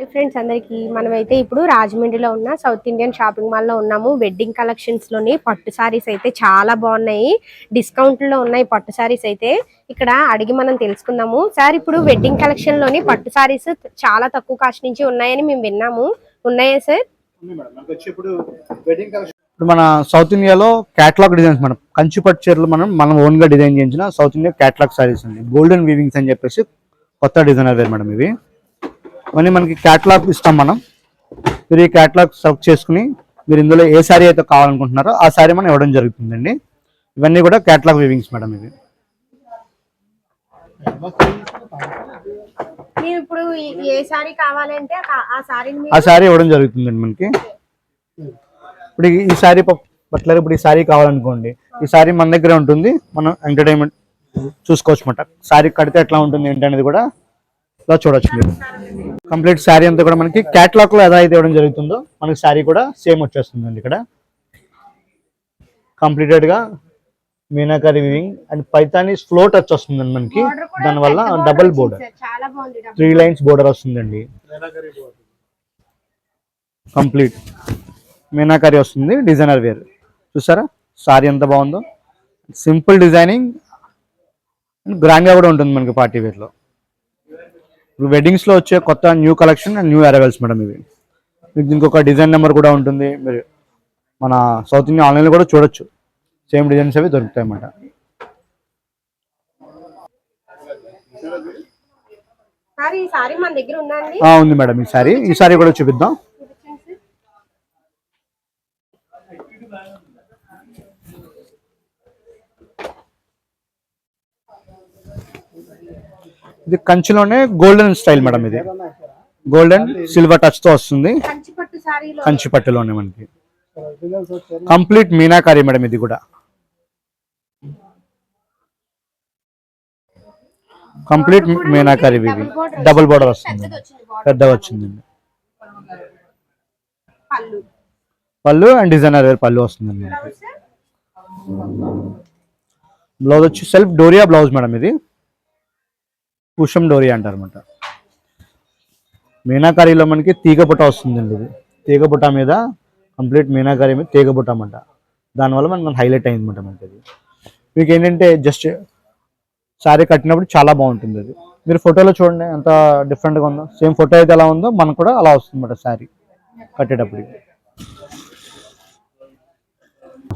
Hi friends అందరికి మనమైతే ఇప్పుడు రాజమండ్రిలో ఉన్న సౌత్ ఇండియన్ షాపింగ్ మాల్లో ఉన్నాము. వెడ్డింగ్ కలెక్షన్స్లోని పట్టు సారీస్ అయితే చాలా బాగున్నాయి. డిస్కౌంట్లో ఉన్నాయి పట్టు సారీస్ అయితే. ఇక్కడ అడిగి మనం తెలుసుకుందాము. సార్ ఇప్పుడు వెడ్డింగ్ కలెక్షన్లోని పట్టు సారీస్ చాలా తక్కువ కాస్ట్ నుంచి ఉన్నాయని మేము విన్నాము. ఉన్నాయా సార్ ఇప్పుడు వెడ్డింగ్ కలెక్షన్ ఇప్పుడు మన సౌత్ ఇండియాలో క్యాట్లాగ్ డిజైన్స్ మనం కంచి పట్టు చీరలు మనం మనం ఓన్గా డిజైన్ చేయించిన సౌత్ ఇండియా క్యాట్లాగ్ సారీస్ అండి. గోల్డెన్ వీవింగ్స్ అని చెప్పేసి కొత్త డిజైనర్ వేరు మేడం ఇవి. ఇవన్నీ మనకి క్యాట్లాగ్ ఇస్తాం మనం. మీరు ఈ క్యాట్లాగ్ సెలెక్ట్ చేసుకుని మీరు ఇందులో ఏ శారీ అయితే కావాలనుకుంటున్నారో ఆ శారీ మనం ఇవ్వడం జరుగుతుందండి. ఇవన్నీ కూడా క్యాట్లాగ్ వీవింగ్స్ మేడం ఇవి. మేము ఇప్పుడు ఈ- ఏ సారీ కావాలంటే ఆ- శారీ ఇవ్వడం జరుగుతుందండి మనకి. ఇప్పుడు ఈ- శారీ పట్ల ఇప్పుడు ఈ శారీ కావాలనుకోండి ఈ శారీ మన దగ్గర ఉంటుంది. మనం ఎంటర్టైన్మెంట్ చూసుకోవచ్చు అనమాట శారీ కడితే ఎట్లా ఉంటుంది ఏంటి అనేది కూడా ఇలా చూడొచ్చు మీరు. కంప్లీట్ శారీ అంతా కూడా మనకి క్యాట్లాగ్లో ఎలా అయితే ఇవ్వడం జరుగుతుందో మనకి శారీ కూడా సేమ్ వచ్చేస్తుందండి ఇక్కడ. కంప్లీటెడ్గా meenakari weaving and Paithani flow touch వస్తుందండి మనకి దానివల్ల double border three lines border వస్తుందండి. కంప్లీట్ మీనాకరి వస్తుంది డిజైనర్ వేర్ చూసారా? సారీ ఎంత బాగుందో. సింపుల్ డిజైనింగ్ గ్రాండ్గా కూడా ఉంటుంది మనకి పార్టీ వేర్లో వెడ్డింగ్స్లో వచ్చే కొత్త new collection and new arrivals madam ఇవి. మీకు ఇంకొక డిజైన్ నెంబర్ కూడా ఉంటుంది. మీరు మన సౌత్ ఇండియా ఆన్లైన్లో కూడా చూడొచ్చు. సేమ్ డిజైన్స్ అవి దొరుకుతాయి అన్నమాట. ఉంది మేడం ఈ సారీ ఈ సారీ కూడా చూపిద్దాం చూపించండి సార్. ఇది కంచిలోనే గోల్డెన్ స్టైల్ మేడం ఇది. గోల్డెన్ సిల్వర్ టచ్తో వస్తుంది. కంచి పట్టులోనే మనకి. కంప్లీట్ మీనాకారి మేడం ఇది కూడా. కంప్లీట్ మీనాకారి ఇవి డబుల్ బోర్డర్ వస్తుంది. పెద్దగా వచ్చిందండి పళ్ళు. అండ్ డిజైనర్ వేర్ పళ్ళు వస్తుందండి బ్లౌజ్ వచ్చి సెల్ఫ్ డోరియా బ్లౌజ్ మేడం ఇది. కుషం డోరియా అంటారు అనమాట మీనాకారిలో మనకి తీగబుట్ట వస్తుందండి ఇది. తీగబుట్ట మీద కంప్లీట్ మీనాకారి మీద తీగ అన్నమాట. దానివల్ల మనకి హైలైట్ అయింది అనమాట మనకి అది. మీకు ఏంటంటే జస్ట్ శారీ కట్టినప్పుడు చాలా బాగుంటుంది అది. మీరు ఫోటోలో చూడండి ఎంత డిఫరెంట్గా ఉందో. సేమ్ ఫోటో అయితే ఎలా ఉందో మనకు కూడా అలా వస్తుంది అనమాట శారీ కట్టేటప్పుడు.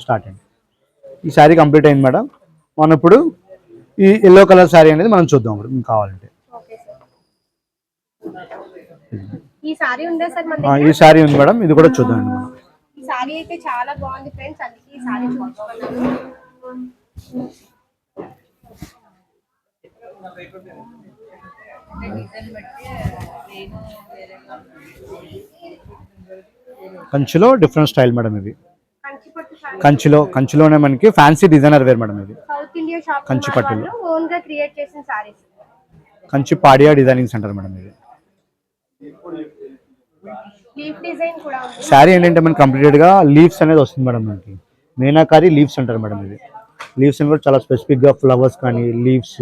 స్టార్ట్ అండి ఈ శారీ కంప్లీట్ అయింది మేడం. మనం ఇప్పుడు ఈ ఎల్లో కలర్ శారీ అనేది మనం చూద్దాం ఇప్పుడు మీకు కావాలంటే. ఈ సారీ ఉందా సార్ మన ఆ, దగ్గర? ఈ శారీ ఉంది మేడం. ఇది కూడా చూద్దాం మనం. ఈ సారీ అయితే చాలా బాగుంది ఫ్రెండ్స్. అందుకే ఈ సారీ చూపించుకున్నాను కంచిలో డిఫరెంట్ స్టైల్ మేడం ఇది. కంచిలో కంచిలోనే మనకి ఫ్యాన్సీ డిజైనర్ వేర్ మేడం ఇది. సౌత్ ఇండియా షాప్ కంచి పట్టులో. ఓన్గా క్రియేట్ చేసిన saris Kanchi Padia designing centre madam ఇది. లీఫ్ డిజైన్ కూడా ఉంది. శారీ ఏంటంటే మనకి కంప్లీటెడ్గా లీవ్స్ అనేది వస్తుంది మేడం మనకి. మీనాకారి లీవ్స్ అంటారు మేడం ఇది. లీవ్స్ కూడా చాలా స్పెసిఫిక్గా ఫ్లవర్స్ కానీ లీవ్స్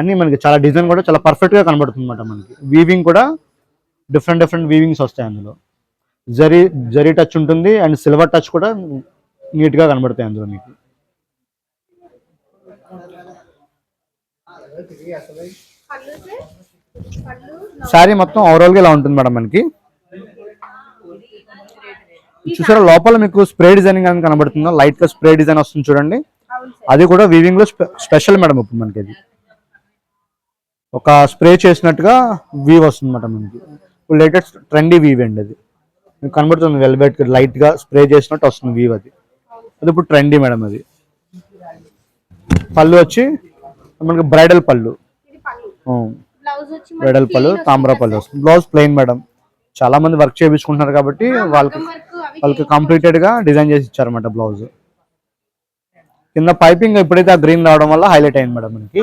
అన్ని మనకి చాలా డిజైన్ కూడా చాలా పర్ఫెక్ట్గా కనబడుతుంది అనమాట మనకి. వీవింగ్ కూడా డిఫరెంట్ డిఫరెంట్ వీవింగ్స్ వస్తాయి అందులో. జరీ జరీ టచ్ ఉంటుంది అండ్ సిల్వర్ టచ్ కూడా నీట్గా కనబడతాయి అందులో మీకు పళ్ళు సార్ పళ్ళు శారీ మొత్తం ఓవరాల్గా ఇలా ఉంటుంది మేడం మనకి? చూసారా లోపల మీకు స్ప్రే డిజైనింగ్ అని కనబడుతుందో? లైట్గా స్ప్రే డిజైన్ వస్తుంది చూడండి. అది కూడా వీవింగ్లో స్పె- స్పెషల్ మేడం ఇప్పుడు మనకి అది ఒక స్ప్రే చేసినట్టుగా వీవ్ వస్తుంది అనమాట మనకి. ఇప్పుడు లేటెస్ట్ ట్రెండీ వీవ్ అండి అది. మీకు కనబడుతుంది వెల్వెట్ లైట్గా స్ప్రే చేసినట్టు వస్తుంది వీవ్ అది. అది ఇప్పుడు ట్రెండీ మేడం అది. పళ్ళు వచ్చి మనకి బ్రైడల్ పళ్ళు. బ్రైడల్ పళ్ళు తామ్ర పళ్ళు వస్తుంది. బ్లౌజ్ ప్లెయిన్ మేడం చాలా మంది వర్క్ చేయించుకుంటున్నారు కాబట్టి? వాళ్ళకి వాళ్ళకి కంప్లీటెడ్గా డిజైన్ చేసి ఇచ్చారన్నమాట బ్లౌజ్ కింద పైపింగ్ ఎప్పుడైతే ఆ గ్రీన్ రావడం వల్ల హైలైట్ అయింది మేడం మనకి.